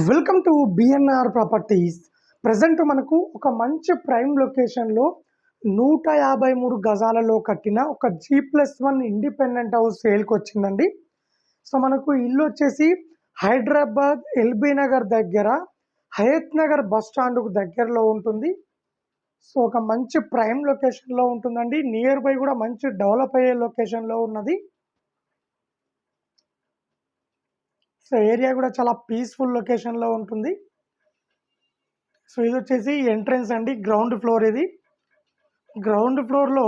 Welcome to BNR properties present మనకు ఒక మంచి ప్రైమ్ లొకేషన్లో నూట యాభై మూడు గజాలలో కట్టిన ఒక G plus one independent house సేల్కి వచ్చిందండి. సో మనకు ఇల్లు వచ్చేసి హైదరాబాద్ ఎల్బీ నగర్ దగ్గర హయత్ నగర్ బస్ స్టాండ్కు దగ్గరలో ఉంటుంది. సో ఒక మంచి ప్రైమ్ లొకేషన్లో ఉంటుందండి. నియర్ బై కూడా మంచి డెవలప్ అయ్యే లొకేషన్లో ఉన్నది. సో ఏరియా కూడా చాలా పీస్ఫుల్ లొకేషన్లో ఉంటుంది. సో ఇది వచ్చేసి ఎంట్రన్స్ అండి గ్రౌండ్ ఫ్లోర్ ఇది. గ్రౌండ్ ఫ్లోర్లో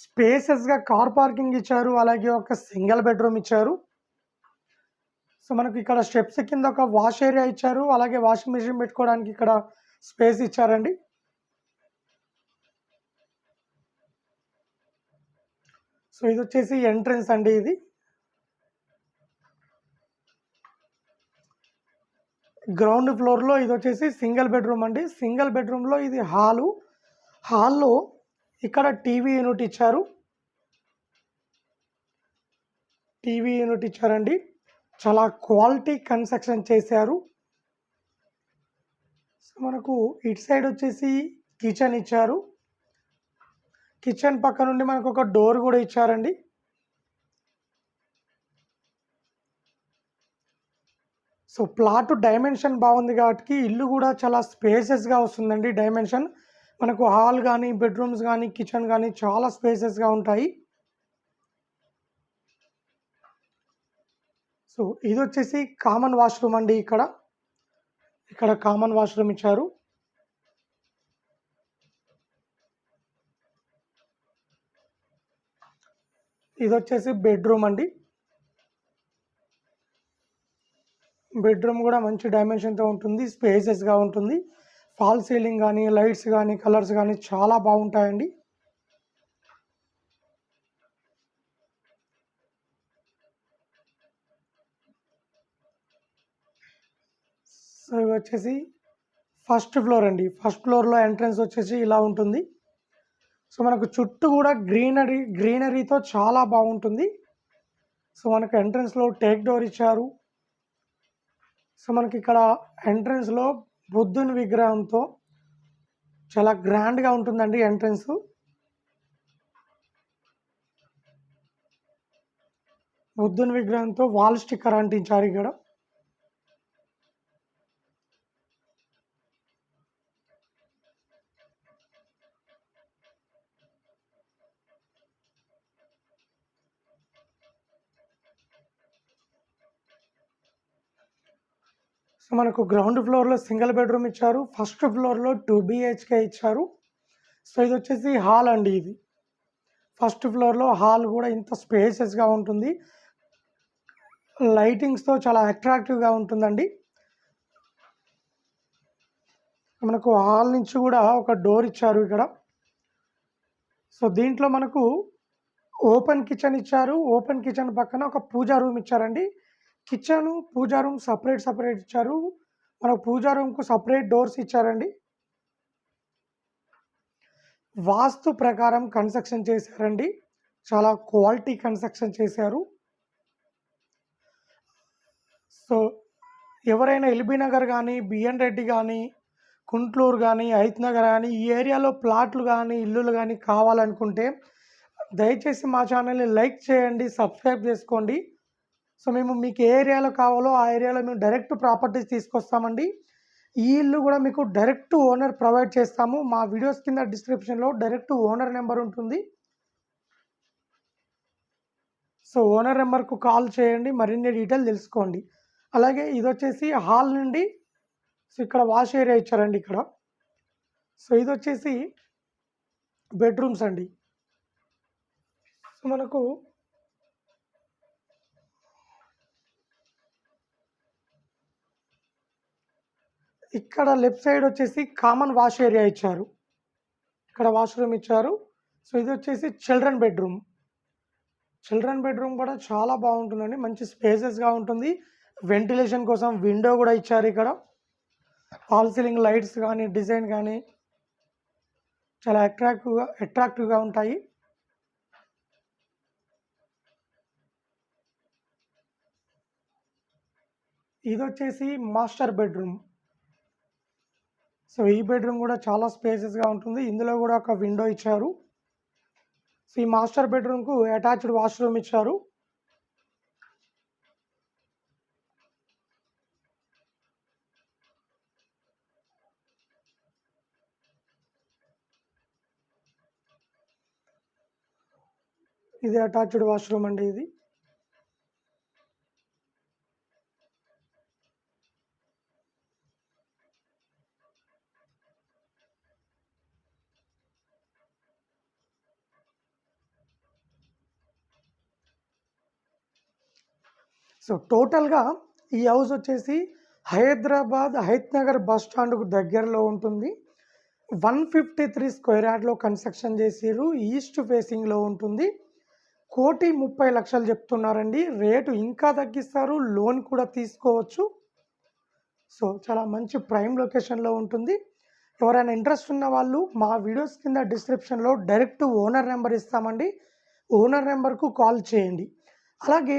స్పేసెస్గా కార్ పార్కింగ్ ఇచ్చారు అలాగే ఒక సింగిల్ బెడ్రూమ్ ఇచ్చారు. సో మనకు ఇక్కడ స్టెప్స్ కింద ఒక వాష్ ఏరియా ఇచ్చారు అలాగే వాషింగ్ మెషిన్ పెట్టుకోవడానికి ఇక్కడ స్పేస్ ఇచ్చారండి. సో ఇది వచ్చేసి ఎంట్రన్స్ అండి ఇది. గ్రౌండ్ ఫ్లోర్లో ఇది వచ్చేసి సింగిల్ బెడ్రూమ్ అండి. సింగిల్ బెడ్రూమ్లో ఇది హాలు. హాల్లో ఇక్కడ టీవీ యూనిట్ ఇచ్చారు. టీవీ యూనిట్ ఇచ్చారండి. చాలా క్వాలిటీ కన్స్ట్రక్షన్ చేశారు. సో మనకు ఇటు సైడ్ వచ్చేసి కిచెన్ ఇచ్చారు. కిచెన్ పక్క నుండి మనకు ఒక డోర్ కూడా ఇచ్చారండి. సో ప్లాట్ డైమెన్షన్ బాగుంది కాబట్టి ఇల్లు కూడా చాలా స్పేసెస్గా వస్తుందండి. డైమెన్షన్ మనకు హాల్ కానీ బెడ్రూమ్స్ కానీ కిచెన్ కానీ చాలా స్పేసెస్గా ఉంటాయి. సో ఇది వచ్చేసి కామన్ వాష్రూమ్ అండి ఇక్కడ. ఇక్కడ కామన్ వాష్రూమ్ ఇచ్చారు. ఇది వచ్చేసి బెడ్రూమ్ అండి. బెడ్రూమ్ కూడా మంచి డైమెన్షన్తో ఉంటుంది స్పేసెస్గా ఉంటుంది. ఫాల్ సీలింగ్ కానీ లైట్స్ కానీ కలర్స్ కానీ చాలా బాగుంటాయండి. సో ఇవి వచ్చేసి ఫస్ట్ ఫ్లోర్ అండి. ఫస్ట్ ఫ్లోర్లో ఎంట్రన్స్ వచ్చేసి ఇలా ఉంటుంది. సో మనకు చుట్టూ కూడా గ్రీనరీ గ్రీనరీతో చాలా బాగుంటుంది. సో మనకు ఎంట్రన్స్లో టేక్ డోర్ ఇచ్చారు. సో మనకి ఇక్కడ ఎంట్రన్స్లో బుద్ధుని విగ్రహంతో చాలా గ్రాండ్గా ఉంటుందండి ఎంట్రన్స్. బుద్ధుని విగ్రహంతో వాల్ స్టిక్కర్ అంటించారు ఇక్కడ. సో మనకు గ్రౌండ్ ఫ్లోర్లో సింగిల్ బెడ్రూమ్ ఇచ్చారు ఫస్ట్ ఫ్లోర్లో టూ బిహెచ్కే ఇచ్చారు. సో ఇది వచ్చేసి హాల్ అండి ఇది. ఫస్ట్ ఫ్లోర్లో హాల్ కూడా ఇంత స్పేసెస్గా ఉంటుంది. లైటింగ్స్తో చాలా అట్రాక్టివ్గా ఉంటుందండి. మనకు హాల్ నుంచి కూడా ఒక డోర్ ఇచ్చారు ఇక్కడ. సో దీంట్లో మనకు ఓపెన్ కిచెన్ ఇచ్చారు. ఓపెన్ కిచెన్ పక్కన ఒక పూజా రూమ్ ఇచ్చారండి. Kitchen pooja room separate separate ఇచ్చారు. మనకు పూజా రూమ్కు సపరేట్ డోర్స్ ఇచ్చారండి. వాస్తు ప్రకారం కన్స్ట్రక్షన్ చేశారండి. చాలా క్వాలిటీ కన్స్ట్రక్షన్ చేశారు. సో ఎవరైనా ఎల్బీ నగర్ కానీ బిఎన్ రెడ్డి కానీ కుంట్లూరు కానీ హైత్ నగర్ కానీ ఈ ఏరియాలో ప్లాట్లు కానీ ఇల్లులు కానీ కావాలనుకుంటే దయచేసి మా ఛానల్ని లైక్ చేయండి సబ్స్క్రైబ్ చేసుకోండి. సో మేము మీకు ఏ ఏరియాలో కావాలో ఆ ఏరియాలో మేము డైరెక్ట్ ప్రాపర్టీస్ తీసుకొస్తామండి. ఈ ఇల్లు కూడా మీకు డైరెక్ట్ ఓనర్ ప్రొవైడ్ చేస్తాము. మా వీడియోస్ కింద డిస్క్రిప్షన్లో డైరెక్ట్ ఓనర్ నెంబర్ ఉంటుంది. సో ఓనర్ నెంబర్కు కాల్ చేయండి మరిన్ని డీటెయిల్ తెలుసుకోండి. అలాగే ఇది వచ్చేసి హాల్ నుండి సో ఇక్కడ వాష్ ఏరియా ఇచ్చారండి ఇక్కడ. సో ఇది వచ్చేసి బెడ్రూమ్స్ అండి. సో మనకు ఇక్కడ లెఫ్ట్ సైడ్ వచ్చేసి కామన్ వాష్ ఏరియా ఇచ్చారు. ఇక్కడ వాష్రూమ్ ఇచ్చారు. సో ఇది వచ్చేసి చిల్డ్రన్ బెడ్రూమ్. చిల్డ్రన్ బెడ్రూమ్ కూడా చాలా బాగుంటుందండి. మంచి స్పేసెస్గా ఉంటుంది. వెంటిలేషన్ కోసం విండో కూడా ఇచ్చారు ఇక్కడ. ఫాల్ సీలింగ్ లైట్స్ కానీ డిజైన్ కానీ చాలా అట్రాక్టివ్గా అట్రాక్టివ్గా ఉంటాయి. ఇది వచ్చేసి మాస్టర్ బెడ్‌రూమ్. సో, ఈ బెడ్‌రూమ్ కూడా చాలా స్పేసెస్‌గా ఉంటుంది. ఇందులో కూడా ఒక విండో ఇచ్చారు. సో, ఈ మాస్టర్ బెడ్‌రూమ్‌కు అటాచ్డ్ వాష్‌రూమ్ ఇచ్చారు. ఇది అటాచ్డ్ వాష్‌రూమ్ అండి ఇది. సో, టోటల్‌గా ఈ హౌస్ వచ్చేసి హైదరాబాద్ హైత్ నగర్ బస్ స్టాండ్‌కు దగ్గరలో ఉంటుంది. 153 స్క్వేర్ యార్డ్‌లో కన్‌స్ట్రక్షన్ చేసిర్రు. ఈస్ట్ ఫేసింగ్‌లో ఉంటుంది. 1,30,00,000 చెప్తున్నారండి. రేటు ఇంకా తగ్గిస్తారు. లోన్ కూడా తీసుకోవచ్చు. సో, చాలా మంచి ప్రైమ్ లొకేషన్‌లో ఉంటుంది. ఎవరైనా ఇంట్రెస్ట్ ఉన్న వాళ్ళు మా వీడియోస్ కింద డిస్క్రిప్షన్‌లో డైరెక్ట్ ఓనర్ నెంబర్ ఇస్తామండి. ఓనర్ నెంబర్‌కు కాల్ చేయండి. అలాగే